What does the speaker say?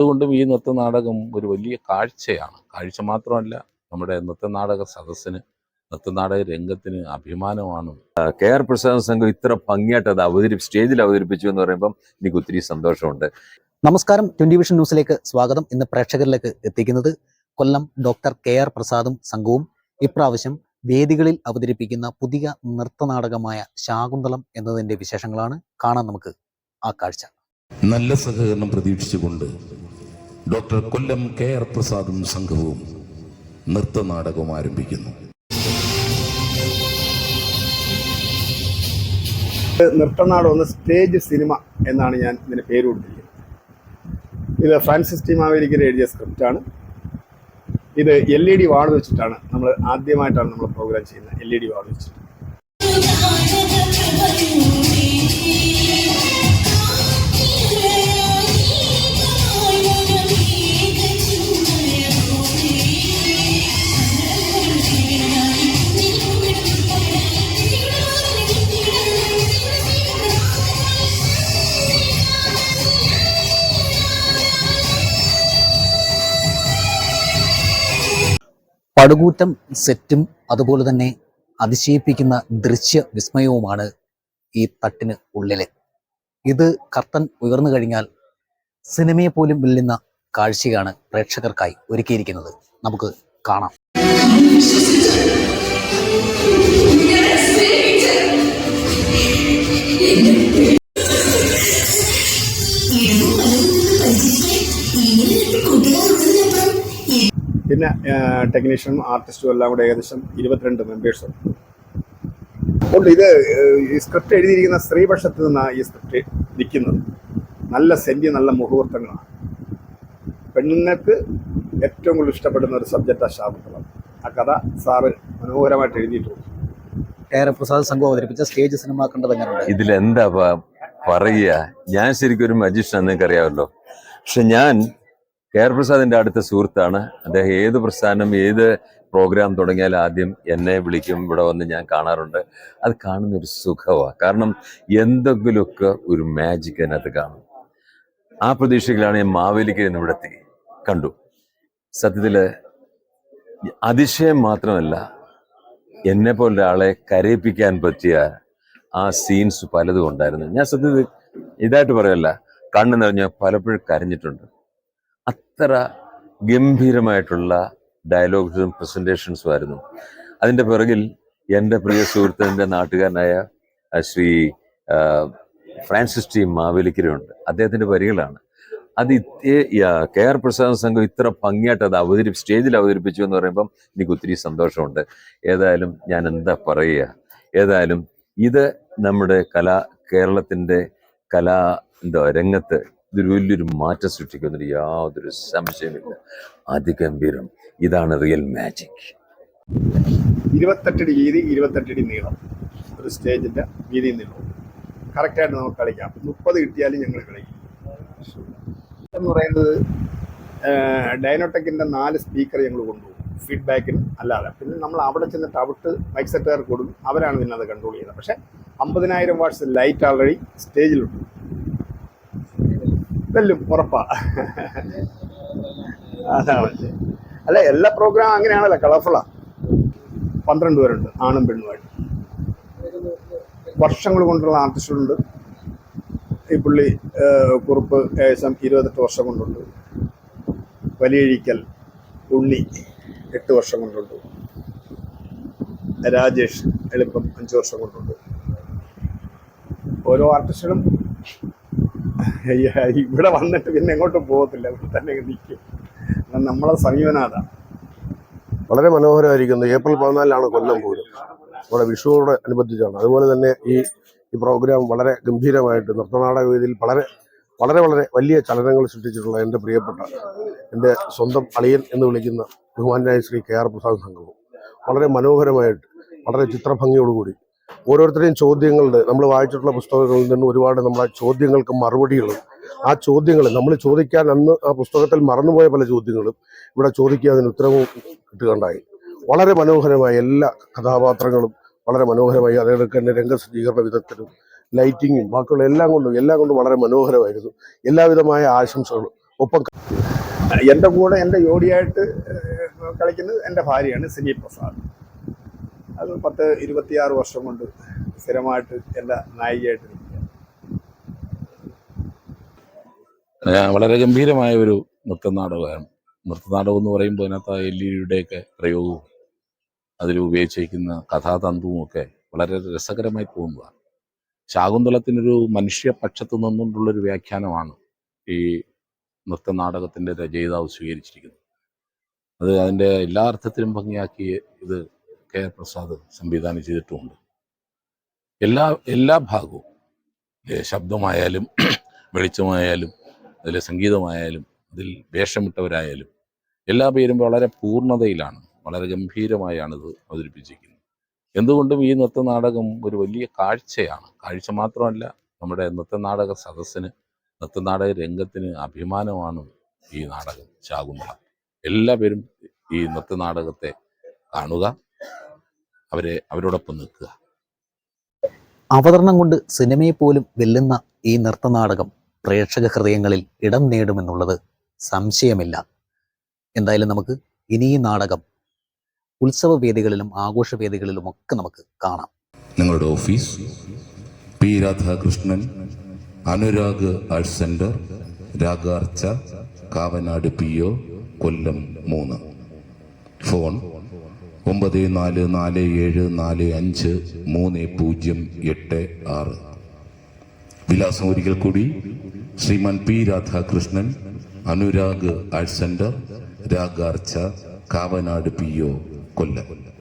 അതുകൊണ്ടും ഈ നൃത്ത നാടകം ഒരു വലിയ കാഴ്ചയാണ്. കാഴ്ച മാത്രമല്ല നമ്മുടെ നൃത്ത നാടക സദസ്സിന് നൃത്ത നാടക രംഗത്തിന് അഭിമാനമാണ്. കെ ആർ പ്രസാദ് സംഘം ഇത്ര ഭംഗിയായിട്ട് അത് അവതരി സ്റ്റേജിൽ അവതരിപ്പിച്ചു എന്ന് പറയുമ്പം എനിക്ക് ഒത്തിരി സന്തോഷമുണ്ട്. നമസ്കാരം. ട്വന്റി വിഷൻ ന്യൂസിലേക്ക് സ്വാഗതം. ഇന്ന് പ്രേക്ഷകരിലേക്ക് എത്തിക്കുന്നത് കൊല്ലം ഡോക്ടർ കെ ആർ പ്രസാദും സംഘവും. ഇപ്രാവശ്യം വേദികളിൽ അവതരിപ്പിക്കുന്ന പുതിയ നൃത്തനാടകമായ ശാകുന്തളം എന്നതിന്റെ വിശേഷങ്ങളാണ് കാണാൻ നമുക്ക് ആ കാഴ്ച. നല്ല സഹകരണം പ്രതീക്ഷിച്ചുകൊണ്ട് ഡോക്ടർ കൊല്ലം കെ ആർ പ്രസാദും സംഘവും നൃത്തനാടകം ആരംഭിക്കുന്നു. നൃത്തനാടകം എന്ന സ്റ്റേജ് സിനിമ എന്നാണ് ഞാൻ ഇതിന് പേര് കൊടുത്തിരിക്കുന്നത്. ഇത് ഫ്രാൻസിസ് ടി മാവേലിക്കർ എഴുതിയ സ്ക്രിപ്റ്റാണ് ഇത് എൽ ഇ ഡി വാർഡ് വെച്ചിട്ടാണ് നമ്മൾ ആദ്യമായിട്ടാണ് നമ്മൾ പ്രോഗ്രാം ചെയ്യുന്നത് എൽ ഇ ഡി വാർഡ് വെച്ചിട്ട്. പടുകൂറ്റം സെറ്റും അതുപോലെ തന്നെ അതിശയിപ്പിക്കുന്ന ദൃശ്യ വിസ്മയവുമാണ് ഈ തട്ടിന് ഉള്ളിൽ ഇത് കർട്ടൻ ഉയർന്നു കഴിഞ്ഞാൽ സിനിമയെ പോലും വെല്ലുന്ന കാഴ്ചയാണ് പ്രേക്ഷകർക്കായി ഒരുക്കിയിരിക്കുന്നത്. നമുക്ക് കാണാം. പിന്നെ ടെക്നീഷ്യനും ആർട്ടിസ്റ്റും എല്ലാം കൂടെ ഏകദേശം ഇരുപത്തിരണ്ട് മെമ്പേഴ്സ് ഉണ്ട്. ഇത് ഏഹ്, ഈ സ്ക്രിപ്റ്റ് എഴുതിയിരിക്കുന്ന സ്ത്രീപക്ഷത്ത് നിന്നാണ് ഈ സ്ക്രിപ്റ്റ് നിൽക്കുന്നത്. നല്ല സെന്റി നല്ല മുഹൂർത്തങ്ങളാണ്. പെണ്ണുങ്ങൾക്ക് ഏറ്റവും കൂടുതൽ ഇഷ്ടപ്പെടുന്ന ഒരു സബ്ജക്റ്റാണ് ശാപത്തളം ആ കഥ സാറ് മനോഹരമായിട്ട് എഴുതിയിട്ടുണ്ട്. ഏറെ പ്രസാദ് സംഘം അവതരിപ്പിച്ച സ്റ്റേജ് സിനിമ കണ്ടത് എങ്ങനെയുണ്ട്? ഇതിലെന്താ പറയുക? ഞാൻ ശരിക്കും ഒരു മജീഷ്യൻ നിങ്ങൾക്ക് അറിയാമല്ലോ പക്ഷെ ഞാൻ കെ ആർ പ്രസാദിന്റെ അടുത്ത സുഹൃത്താണ്. അദ്ദേഹം ഏത് പ്രസ്ഥാനം ഏത് പ്രോഗ്രാം തുടങ്ങിയാൽ ആദ്യം എന്നെ വിളിക്കും. ഇവിടെ വന്ന് ഞാൻ കാണാറുണ്ട്. അത് കാണുന്ന ഒരു സുഖമാണ് കാരണം എന്തെങ്കിലുമൊക്കെ ഒരു മാജിക് അതിനകത്ത് കാണും. ആ പ്രതീക്ഷയിലാണ് ഞാൻ മാവേലിക്ക് എന്ന് ഇവിടെ എത്തി. കണ്ടു. സത്യത്തിൽ അതിശയം മാത്രമല്ല എന്നെ പോലെ ഒരാളെ കരയിപ്പിക്കാൻ പറ്റിയ ആ സീൻസ് പലതും ഉണ്ടായിരുന്നു. ഞാൻ സത്യത്തിൽ ഇതായിട്ട് പറയല്ല കണ്ണു നിറഞ്ഞ പലപ്പോഴും കരഞ്ഞിട്ടുണ്ട്. അത്ര ഗംഭീരമായിട്ടുള്ള ഡയലോഗ്സും പ്രസന്റേഷൻസും ആയിരുന്നു. അതിന്റെ പിറകിൽ എന്റെ പ്രിയ സുഹൃത്തിന്റെ നാട്ടുകാരനായ ശ്രീ ഫ്രാൻസിസ് ടി മാവേലിക്കരയുണ്ട്. അദ്ദേഹത്തിന്റെ വരികളാണ്. അത് കെ ആർ പ്രസാദ് സംഘം ഇത്ര ഭംഗിയായിട്ട് അത് അവതരി സ്റ്റേജിൽ അവതരിപ്പിച്ചു എന്ന് പറയുമ്പം എനിക്ക് ഒത്തിരി സന്തോഷമുണ്ട്. ഏതായാലും ഞാൻ എന്താ പറയുക? ഏതായാലും ഇത് നമ്മുടെ കലാ കേരളത്തിന്റെ കലാ എന്തോ രംഗത്ത് ഇതൊരു വലിയൊരു മാറ്റം സൃഷ്ടിക്കുന്നതിന് യാതൊരു സംശയമില്ല അതിഗംഭീരം. ഇതാണ് റിയൽ മാജിക് ഇരുപത്തെട്ടടി വീതി ഇരുപത്തെട്ടടി നീളം. ഒരു സ്റ്റേജിന്റെ വീതി നീളം കറക്റ്റായിട്ട് നമുക്ക് കളിക്കാം. മുപ്പത് കിട്ടിയാലും ഞങ്ങൾ കളിക്കും. എന്ന് പറയുന്നത് ഡൈനോടെക്കിന്റെ നാല് സ്പീക്കർ ഞങ്ങൾ കൊണ്ടുപോകും. ഫീഡ്ബാക്കിന് അല്ലാതെ. പിന്നെ നമ്മൾ അവിടെ ചെന്നിട്ട് അവിട്ട് മൈക്ക് സെറ്റുകാർ കൊടുക്കും. അവരാണ് പിന്നെ അത് കൺട്രോൾ ചെയ്യുന്നത്. പക്ഷെ അമ്പതിനായിരം വാട്ട്സ് ലൈറ്റ് ആൾറെഡി സ്റ്റേജിലുണ്ട് വെല്ലും ഉറപ്പാ. അല്ല എല്ലാ പ്രോഗ്രാം അങ്ങനെയാണല്ലോ കളർഫുള്ളാ പന്ത്രണ്ട് പേരുണ്ട് ആണും പെണ്ണുമായിട്ട് വർഷങ്ങൾ കൊണ്ടുള്ള ആർട്ടിസ്റ്റുണ്ട് ഈ പുള്ളി കുറുപ്പ് ഏകദേശം ഇരുപത്തെട്ട് വർഷം കൊണ്ടുണ്ട്. വലിയഴിക്കൽ ഉണ്ണി എട്ട് വർഷം കൊണ്ടുണ്ട്. രാജേഷ് എളുപ്പം അഞ്ച് വർഷം കൊണ്ടുണ്ട്. ഓരോ ആർട്ടിസ്റ്റുകളും ഇവിടെ വന്നിട്ട് പിന്നെ എങ്ങോട്ടും പോകത്തില്ല. ഇവിടെ തന്നെ നിൽക്കും നമ്മളെ സമീപനം വളരെ മനോഹരമായിരിക്കുന്നു. ഏപ്രിൽ പതിനാലിലാണ് കൊല്ലം പൂരം നമ്മുടെ വിഷുവോട് അനുബന്ധിച്ചാണ്. അതുപോലെ തന്നെ ഈ ഈ പ്രോഗ്രാം വളരെ ഗംഭീരമായിട്ട് നൃത്തനാടക വേദിയിൽ വളരെ വളരെ വളരെ വലിയ ചലനങ്ങൾ സൃഷ്ടിച്ചിട്ടുള്ള എന്റെ പ്രിയപ്പെട്ട എന്റെ സ്വന്തം അളിയൻ എന്ന് വിളിക്കുന്ന ബഹുമാനായ ശ്രീ കെ ആർ പ്രസാദ് സംഘവും വളരെ മനോഹരമായിട്ട് വളരെ ചിത്രഭംഗിയോടുകൂടി ഓരോരുത്തരെയും ചോദ്യങ്ങളുണ്ട് നമ്മൾ വായിച്ചിട്ടുള്ള പുസ്തകങ്ങളിൽ നിന്ന് ഒരുപാട് നമ്മളെ ചോദ്യങ്ങൾക്ക് മറുപടികളും ആ ചോദ്യങ്ങൾ നമ്മൾ ചോദിക്കാൻ അന്ന് ആ പുസ്തകത്തിൽ മറന്നുപോയ പല ചോദ്യങ്ങളും ഇവിടെ ചോദിക്കുക അതിന് ഉത്തരവും കിട്ടുകയുണ്ടായി. വളരെ മനോഹരമായ എല്ലാ കഥാപാത്രങ്ങളും വളരെ മനോഹരമായി അതേപോലെ തന്നെ രംഗസജ്ജീകരണ വിധത്തിലും ലൈറ്റിങ്ങും ബാക്കിയുള്ള എല്ലാം കൊണ്ടും എല്ലാം കൊണ്ടും വളരെ മനോഹരമായിരുന്നു. എല്ലാവിധമായ ആശംസകളും. ഒപ്പം എന്റെ കൂടെ എന്റെ ജോഡിയായിട്ട് കളിക്കുന്നത് എന്റെ ഭാര്യയാണ് സിനി പ്രസാദ്. അത് പത്ത് ഇരുപത്തിയാറ് വർഷം കൊണ്ട് സ്ഥിരമായിട്ട് എന്റെ നായികയായിട്ട് വളരെ ഗംഭീരമായ ഒരു നൃത്തനാടകമാണ്. നൃത്തനാടകം എന്ന് പറയുമ്പോൾ അതിനകത്ത് എൽ ഇ ഡിയുടെയൊക്കെ പ്രയോഗവും അതിൽ ഉപയോഗിച്ചിരിക്കുന്ന കഥാതന്തുവും ഒക്കെ വളരെ രസകരമായി തോന്നുന്നതാണ് ശാകുന്തളത്തിനൊരു മനുഷ്യപക്ഷത്ത് നിന്നുകൊണ്ടുള്ളൊരു വ്യാഖ്യാനമാണ് ഈ നൃത്തനാടകത്തിന്റെ രചയിതാവ് സ്വീകരിച്ചിരിക്കുന്നത്. അത് അതിന്റെ എല്ലാ അർത്ഥത്തിലും ഭംഗിയാക്കി ഇത് കെ ആർ പ്രസാദ് സംവിധാനം ചെയ്തിട്ടുമുണ്ട്. എല്ലാ എല്ലാ ഭാഗവും ശബ്ദമായാലും വെളിച്ചമായാലും അതിലെ സംഗീതമായാലും അതിൽ വേഷമിട്ടവരായാലും എല്ലാ പേരും വളരെ പൂർണതയിലാണ് വളരെ ഗംഭീരമായാണ് ഇത് അവതരിപ്പിച്ചിരിക്കുന്നത്. എന്തുകൊണ്ടും ഈ നൃത്തനാടകം ഒരു വലിയ കാഴ്ചയാണ്. കാഴ്ച മാത്രമല്ല നമ്മുടെ നൃത്തനാടക സദസ്സിന് നൃത്തനാടക രംഗത്തിന് അഭിമാനമാണ് ഈ നാടകം ശാകുന്തളം എല്ലാ പേരും ഈ നൃത്തനാടകത്തെ കാണുക അവരെ അവരോടൊപ്പം നിൽക്കുക. അവതരണം കൊണ്ട് സിനിമയെ പോലും വെല്ലുന്ന ഈ നൃത്തനാടകം പ്രേക്ഷക ഹൃദയങ്ങളിൽ ഇടം നേടുമെന്നുള്ളത് സംശയമില്ല. എന്തായാലും നമുക്ക് ഇനി ഈ നാടകം ഉത്സവ വേദികളിലും ആഘോഷ വേദികളിലും ഒക്കെ നമുക്ക് കാണാം. നിങ്ങളുടെ office P Radhakrishnan Anurag arts centre Ragarcha Kavanad P O Kollam മൂന്ന്. ഫോൺ ഒമ്പത് നാല് നാല് ഏഴ് നാല് അഞ്ച് മൂന്ന് പൂജ്യം എട്ട് ആറ്. വിലാസം ഒരിക്കൽ കൂടി. Shriman P Radhakrishnan Anurag arts centre Ragarcha Kavanad P O Kollam.